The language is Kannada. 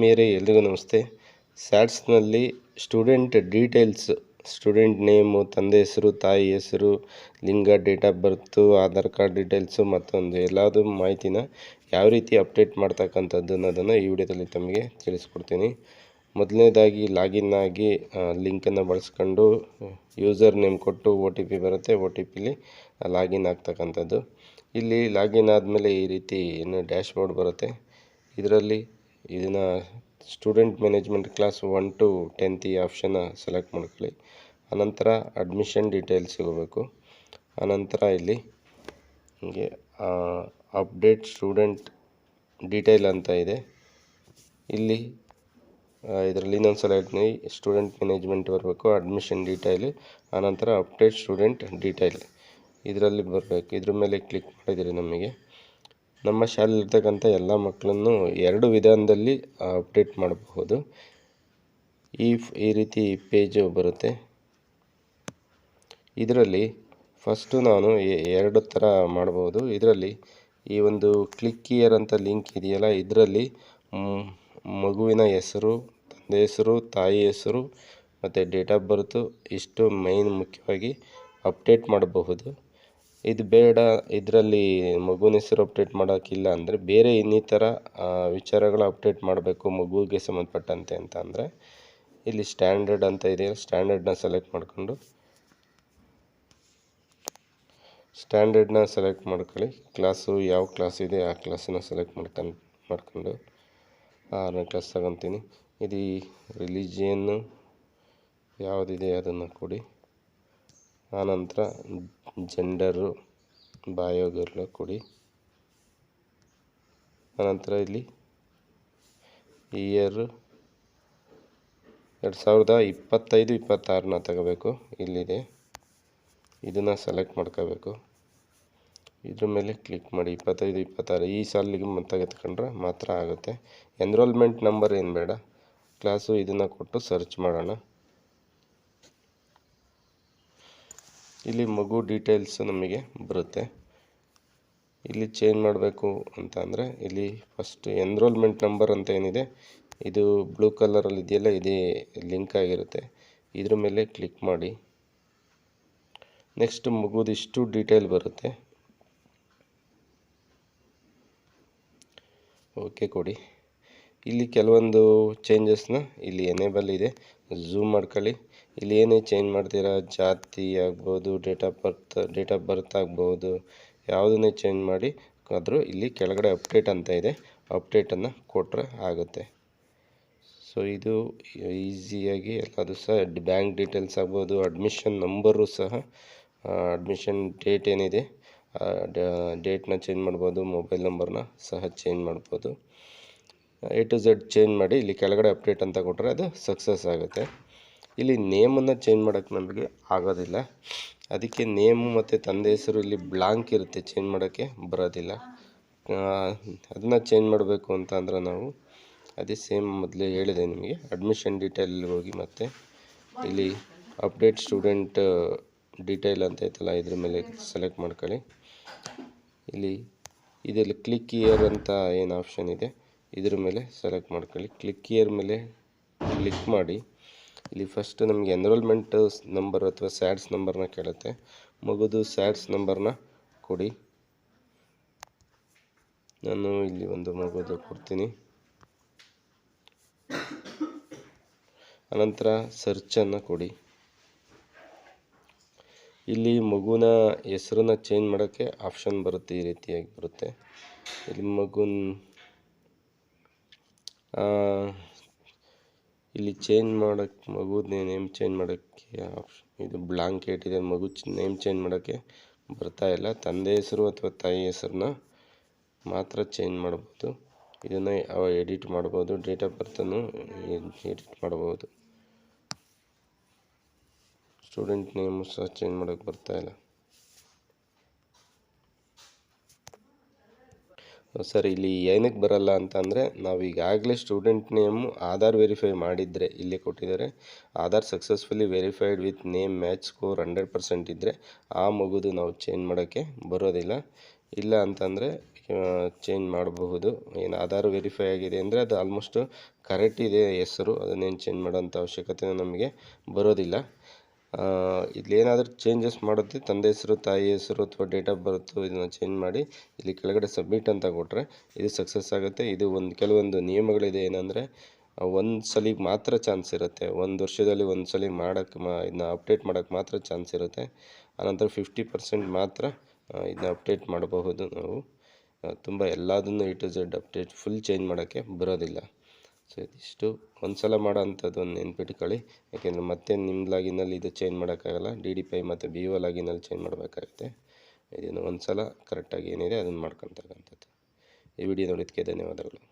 ಆತ್ಮೀಯರೇ ಎಲ್ರಿಗೂ ನಮಸ್ತೆ. ಸ್ಯಾಟ್ಸ್ನಲ್ಲಿ ಸ್ಟೂಡೆಂಟ್ ಡೀಟೇಲ್ಸ್, ಸ್ಟೂಡೆಂಟ್ ನೇಮು, ತಂದೆ ಹೆಸರು, ತಾಯಿ ಹೆಸರು, ಲಿಂಗ, date of birth, Aadhaar card details ಮತ್ತೊಂದು ಎಲ್ಲದೂ ಮಾಹಿತಿನ ಯಾವ ರೀತಿ ಅಪ್ಡೇಟ್ ಮಾಡ್ತಕ್ಕಂಥದ್ದು ಅನ್ನೋದನ್ನು ಈ ವಿಡಿಯೋದಲ್ಲಿ ತಮಗೆ ತಿಳಿಸ್ಕೊಡ್ತೀನಿ. ಮೊದಲನೇದಾಗಿ ಲಾಗಿನ್ ಆಗಿ ಲಿಂಕನ್ನು ಬಳಸ್ಕೊಂಡು, ಯೂಸರ್ ನೇಮ್ ಕೊಟ್ಟು ಒ ಟಿ ಪಿ ಬರುತ್ತೆ, ಒ ಟಿ ಪಿಲಿ ಲಾಗಿನ್ ಆಗ್ತಕ್ಕಂಥದ್ದು. ಇಲ್ಲಿ ಲಾಗಿನ್ ಆದಮೇಲೆ ಈ ರೀತಿ ಏನು ಡ್ಯಾಶ್ ಬೋರ್ಡ್ ಬರುತ್ತೆ. ಇದರಲ್ಲಿ ಇದನ್ನು student management class one to tenth ಈ ಆಪ್ಷನ್ನ ಸೆಲೆಕ್ಟ್ ಮಾಡ್ಕೊಳ್ಳಿ. ಆನಂತರ ಅಡ್ಮಿಷನ್ ಡೀಟೇಲ್ಸ್ ಹೋಗಬೇಕು ಆನಂತರ ಇಲ್ಲಿ ಹೀಗೆ ಅಪ್ಡೇಟ್ ಸ್ಟೂಡೆಂಟ್ ಡೀಟೇಲ್ ಅಂತ ಇದೆ. ಇಲ್ಲಿ ಇದರಲ್ಲಿ ಇನ್ನೊಂದು ಸಲ ಸ್ಟೂಡೆಂಟ್ ಮ್ಯಾನೇಜ್ಮೆಂಟ್ ಬರಬೇಕು ಅಡ್ಮಿಷನ್ ಡೀಟೇಲ್ ಆನಂತರ ಅಪ್ಡೇಟ್ ಸ್ಟೂಡೆಂಟ್ ಡೀಟೇಲ್ ಇದರಲ್ಲಿ ಬರಬೇಕು. ಇದ್ರ ಮೇಲೆ ಕ್ಲಿಕ್ ಮಾಡಿದರೆ ನಮಗೆ. ನಮ್ಮ ಶಾಲೆಯಲ್ಲಿರ್ತಕ್ಕಂಥ ಎಲ್ಲ ಮಕ್ಕಳನ್ನು ಎರಡು ವಿಧಾನದಲ್ಲಿ ಅಪ್ಡೇಟ್ ಮಾಡಬಹುದು. ಈ ಈ ರೀತಿ ಪೇಜು ಬರುತ್ತೆ. ಇದರಲ್ಲಿ ಫಸ್ಟು ನಾನು ಎರಡು ಥರ ಮಾಡ್ಬೋದು ಇದರಲ್ಲಿ ಈ ಒಂದು ಕ್ಲಿಕ್ ಇಯರ್ ಅಂತ ಲಿಂಕ್ ಇದೆಯಲ್ಲ, ಇದರಲ್ಲಿ ಮಗುವಿನ ಹೆಸರು, ತಂದೆ ಹೆಸರು, ತಾಯಿ ಹೆಸರು ಮತ್ತು ಡೇಟ್ ಆಫ್ ಬರ್ತು ಇಷ್ಟು ಮೈನ್ ಮುಖ್ಯವಾಗಿ ಅಪ್ಡೇಟ್ ಮಾಡಬಹುದು. ಇದು ಬೇಡ, ಇದರಲ್ಲಿ ಮಗುವಿನ ಹೆಸರು ಅಪ್ಡೇಟ್ ಮಾಡೋಕ್ಕಿಲ್ಲ ಅಂದರೆ ಬೇರೆ ಇನ್ನಿತರ ವಿಚಾರಗಳ ಅಪ್ಡೇಟ್ ಮಾಡಬೇಕು ಮಗುವಿಗೆ ಸಂಬಂಧಪಟ್ಟಂತೆ ಅಂತ ಅಂದರೆ. ಇಲ್ಲಿ ಸ್ಟ್ಯಾಂಡರ್ಡ್ ಅಂತ ಇದೆ ಸ್ಟ್ಯಾಂಡರ್ಡ್ನ ಸೆಲೆಕ್ಟ್ ಮಾಡಿಕೊಂಡು. ಸ್ಟ್ಯಾಂಡರ್ಡ್ನ ಸೆಲೆಕ್ಟ್ ಮಾಡ್ಕೊಳ್ಳಿ. ಕ್ಲಾಸು ಯಾವ ಕ್ಲಾಸ್ ಇದೆ, ಆ ಕ್ಲಾಸನ್ನ ಸೆಲೆಕ್ಟ್ ಮಾಡ್ಕೊಂಡು ಮಾಡ್ಕೊಂಡು. ಆರನೇ ಕ್ಲಾಸ್ ತಗೊತೀನಿ. ಇದು ರಿಲಿಜಿಯನ್ನು ಯಾವುದಿದೆ ಅದನ್ನು ಕೊಡಿ. ಆನಂತರ ಜೆಂಡರು ಬಾಯೋಗರ್ಲು ಕೊಡಿ. ಆನಂತರ ಇಲ್ಲಿ ಇಯರ್ ಎರಡು ಸಾವಿರದ ಇಪ್ಪತ್ತೈದು, ಇಪ್ಪತ್ತಾರನ್ನ ತಗೋಬೇಕು. ಇಲ್ಲಿದೆ. ಇದನ್ನು ಸೆಲೆಕ್ಟ್ ಮಾಡ್ಕೋಬೇಕು. ಇದ್ರ ಮೇಲೆ ಕ್ಲಿಕ್ ಮಾಡಿ. ಇಪ್ಪತ್ತೈದು, ಇಪ್ಪತ್ತಾರು ಈ ಸಾಲಿಗೆ ತೆಗೆದುಕೊಂಡ್ರೆ ಮಾತ್ರ ಆಗುತ್ತೆ. ಎನ್ರೋಲ್ಮೆಂಟ್ ನಂಬರ್ ಏನು ಬೇಡ. ಕ್ಲಾಸು ಇದನ್ನು ಕೊಟ್ಟು ಸರ್ಚ್ ಮಾಡೋಣ. ಇಲ್ಲಿ ಮಗು ಡೀಟೇಲ್ಸ್ ನಮಗೆ ಬರುತ್ತೆ. ಇಲ್ಲಿ ಚೇಂಜ್ ಮಾಡಬೇಕು ಅಂತ ಅಂದರೆ ಇಲ್ಲಿ ಫಸ್ಟ್ ಎನ್ರೋಲ್ಮೆಂಟ್ ನಂಬರ್ ಅಂತ ಏನಿದೆ, ಇದು ಬ್ಲೂ ಕಲರಲ್ಲಿ ಇದೆಯಲ್ಲ, ಇದೇ ಲಿಂಕ್ ಆಗಿರುತ್ತೆ. ಇದ್ರ ಮೇಲೆ ಕ್ಲಿಕ್ ಮಾಡಿ. ನೆಕ್ಸ್ಟ್ ಮಗುದಿಷ್ಟು ಡೀಟೇಲ್ ಬರುತ್ತೆ. ಓಕೆ ಕೊಡಿ. ಇಲ್ಲಿ ಕೆಲವೊಂದು ಚೇಂಜಸ್ನ ಇಲ್ಲಿ ಎನೇಬಲ್ ಇದೆ. ಝೂಮ್ ಮಾಡ್ಕೊಳ್ಳಿ. ಇಲ್ಲಿ ಏನೇ ಚೇಂಜ್ ಮಾಡ್ತೀರಾ? ಜಾತಿ ಆಗ್ಬೋದು date of birth date of birth ಆಗ್ಬೋದು, ಯಾವುದನ್ನೇ ಚೇಂಜ್ ಮಾಡಿ ಆದರೂ ಇಲ್ಲಿ ಕೆಳಗಡೆ ಅಪ್ಡೇಟ್ ಅಂತ ಇದೆ. ಅಪ್ಡೇಟನ್ನು ಕೊಟ್ಟರೆ ಆಗುತ್ತೆ. ಸೊ ಇದು ಈಸಿಯಾಗಿ ಎಲ್ಲದು ಸಹ ಬ್ಯಾಂಕ್ ಡೀಟೇಲ್ಸ್ ಆಗ್ಬೋದು ಅಡ್ಮಿಷನ್ ನಂಬರು ಸಹ ಅಡ್ಮಿಷನ್ ಡೇಟ್ ಏನಿದೆ ಡೇಟ್ನ ಚೇಂಜ್ ಮಾಡ್ಬೋದು ಮೊಬೈಲ್ ನಂಬರ್ನ ಸಹ ಚೇಂಜ್ ಮಾಡ್ಬೋದು. ಎ ಟು ಝೆಡ್ ಚೇಂಜ್ ಮಾಡಿ ಇಲ್ಲಿ ಕೆಳಗಡೆ ಅಪ್ಡೇಟ್ ಅಂತ ಕೊಟ್ಟರೆ ಅದು ಸಕ್ಸಸ್ ಆಗುತ್ತೆ. ಇಲ್ಲಿ ನೇಮನ್ನು ಚೇಂಜ್ ಮಾಡೋಕ್ಕೆ ನಮಗೆ ಆಗೋದಿಲ್ಲ. ಅದಕ್ಕೆ ನೇಮು ಮತ್ತು ತಂದೆ ಹೆಸರು ಇಲ್ಲಿ ಬ್ಲಾಂಕ್ ಇರುತ್ತೆ ಚೇಂಜ್ ಮಾಡೋಕ್ಕೆ ಬರೋದಿಲ್ಲ. ಅದನ್ನು ಚೇಂಜ್ ಮಾಡಬೇಕು ಅಂತ ಅಂದ್ರೆ ನಾವು ಅದೇ ಸೇಮ್ ಮೊದಲೇ ಹೇಳಿದೆ ನಿಮಗೆ. ಅಡ್ಮಿಷನ್ ಡೀಟೇಲ್ ಹೋಗಿ ಮತ್ತು ಇಲ್ಲಿ ಅಪ್ಡೇಟ್ ಸ್ಟೂಡೆಂಟ್ ಡೀಟೇಲ್ ಅಂತ ಐತಲ್ಲ, ಇದ್ರ ಮೇಲೆ ಸೆಲೆಕ್ಟ್ ಮಾಡ್ಕೊಳ್ಳಿ. ಇಲ್ಲಿ ಇದರಲ್ಲಿ ಕ್ಲಿಕ್ ಇಯರ್ ಅಂತ ಏನು ಆಪ್ಷನ್ ಇದೆ, ಇದ್ರ ಮೇಲೆ ಸೆಲೆಕ್ಟ್ ಮಾಡ್ಕೊಳ್ಳಿ. ಕ್ಲಿಕ್ ಇಯರ್ ಮೇಲೆ ಕ್ಲಿಕ್ ಮಾಡಿ. ಇಲ್ಲಿ ಫಸ್ಟ್ ನಮಗೆ ಎನ್ರೋಲ್ಮೆಂಟ್ ನಂಬರ್ ಅಥವಾ ಸ್ಯಾಡ್ಸ್ ನಂಬರ್ನ ಕೇಳುತ್ತೆ. ಮಗುದು ಸ್ಯಾಡ್ಸ್ ನಂಬರ್ನ ಕೊಡಿ. ನಾನು ಇಲ್ಲಿ ಒಂದು ಮಗುದು ಕೊಡ್ತೀನಿ. ಅನಂತರ ಸರ್ಚನ್ನು ಕೊಡಿ. ಇಲ್ಲಿ ಮಗುನ ಹೆಸರನ್ನ ಚೇಂಜ್ ಮಾಡೋಕ್ಕೆ ಆಪ್ಷನ್ ಬರುತ್ತೆ, ಈ ರೀತಿಯಾಗಿ ಬರುತ್ತೆ. ಇಲ್ಲಿ ಮಗುನ ಇಲ್ಲಿ ಚೇಂಜ್ ಮಾಡೋಕ್ಕೆ ಮಗು ನೇಮ್ ಚೇಂಜ್ ಮಾಡೋಕ್ಕೆ ಆಪ್ಷನ್ ಇದು ಬ್ಲಾಂಕೆಟ್ ಇದೆ. ಮಗು ನೇಮ್ ಚೇಂಜ್ ಮಾಡೋಕ್ಕೆ ಬರ್ತಾ ಇಲ್ಲ. ತಂದೆ ಹೆಸರು ಅಥವಾ ತಾಯಿ ಹೆಸರನ್ನ ಮಾತ್ರ ಚೇಂಜ್ ಮಾಡ್ಬೋದು. ಇದನ್ನು ಎಡಿಟ್ ಮಾಡ್ಬೋದು. ಡೇಟ್ ಆಫ್ ಬರ್ತನ್ನು ಎಡಿಟ್ ಮಾಡ್ಬೋದು. ಸ್ಟೂಡೆಂಟ್ ನೇಮು ಸಹ ಚೇಂಜ್ ಮಾಡೋಕ್ಕೆ ಬರ್ತಾ ಇಲ್ಲ. ಸರ್, ಇಲ್ಲಿ ಏನಕ್ಕೆ ಬರಲ್ಲ ಅಂತ ಅಂದರೆ ನಾವು ಈಗಾಗಲೇ ಸ್ಟೂಡೆಂಟ್ ನೇಮು ಆಧಾರ್ ವೆರಿಫೈ ಮಾಡಿದರೆ ಇಲ್ಲಿ ಕೊಟ್ಟಿದ್ದಾರೆ. Aadhaar successfully verified with name match score hundred percent ಇದ್ದರೆ ಆ ಮಗುದು ನಾವು ಚೇಂಜ್ ಮಾಡೋಕ್ಕೆ ಬರೋದಿಲ್ಲ. ಇಲ್ಲ ಅಂತಂದರೆ ಚೇಂಜ್ ಮಾಡಬಹುದು. ಏನು ಆಧಾರ್ ವೆರಿಫೈ ಆಗಿದೆ ಅಂದರೆ ಅದು ಆಲ್ಮೋಸ್ಟು ಕರೆಕ್ಟ್ ಇದೆ ಹೆಸರು. ಅದನ್ನೇನು ಚೇಂಜ್ ಮಾಡೋಂಥ ಅವಶ್ಯಕತೆ ನಮಗೆ ಬರೋದಿಲ್ಲ. ಇಲ್ಲೇನಾದರೂ ಚೇಂಜಸ್ ಮಾಡುತ್ತೆ ತಂದೆ ಹೆಸರು, ತಾಯಿ ಹೆಸರು ಅಥವಾ ಡೇಟ್ ಆಫ್ ಬರ್ತು ಇದನ್ನು ಚೇಂಜ್ ಮಾಡಿ ಇಲ್ಲಿ ಕೆಳಗಡೆ ಸಬ್ಮಿಟ್ ಅಂತ ಕೊಟ್ಟರೆ ಇದು ಸಕ್ಸಸ್ ಆಗುತ್ತೆ. ಇದು ಒಂದು, ಕೆಲವೊಂದು ನಿಯಮಗಳಿದೆ ಏನಂದರೆ ಒಂದು ಸಲಿಗೆ ಮಾತ್ರ ಚಾನ್ಸ್ ಇರುತ್ತೆ. ಒಂದು ವರ್ಷದಲ್ಲಿ ಒಂದು ಸಲ ಮಾಡೋಕ್ಕೆ ಮಾ, ಇದನ್ನ ಅಪ್ಡೇಟ್ ಮಾಡೋಕ್ಕೆ ಮಾತ್ರ ಚಾನ್ಸ್ ಇರುತ್ತೆ. ಆನಂತರ ಫಿಫ್ಟಿ ಪರ್ಸೆಂಟ್ ಮಾತ್ರ ಇದನ್ನ ಅಪ್ಡೇಟ್ ಮಾಡಬಹುದು ನಾವು. ತುಂಬ ಎಲ್ಲದನ್ನು A to Z update full change ಮಾಡೋಕ್ಕೆ ಬರೋದಿಲ್ಲ. ಸೊ ಇದಿಷ್ಟು ಒಂದ್ಸಲ ಮಾಡೋ ಅಂಥದ್ದು ಒಂದು ನೆನ್ಪಿಟ್ಕೊಳ್ಳಿ ಯಾಕೆಂದರೆ ಮತ್ತೆ ನಿಮ್ಮ ಲಾಗಿನಲ್ಲಿ ಇದು ಚೇಂಜ್ ಮಾಡೋಕ್ಕಾಗಲ್ಲ. ಡಿ ಡಿ ಪೈ ಮತ್ತು ಬಿ ಒ ಲಾಗಿನಲ್ಲಿ ಚೇಂಜ್ ಮಾಡಬೇಕಾಗುತ್ತೆ. ಇದನ್ನು ಒಂದು ಸಲ ಕರೆಕ್ಟಾಗಿ ಏನಿದೆ ಅದನ್ನು ಮಾಡ್ಕೊತಕ್ಕಂಥದ್ದು ಈ ವಿಡಿಯೋ ನೋಡಿದ್ದಕ್ಕೆ ಧನ್ಯವಾದಗಳು.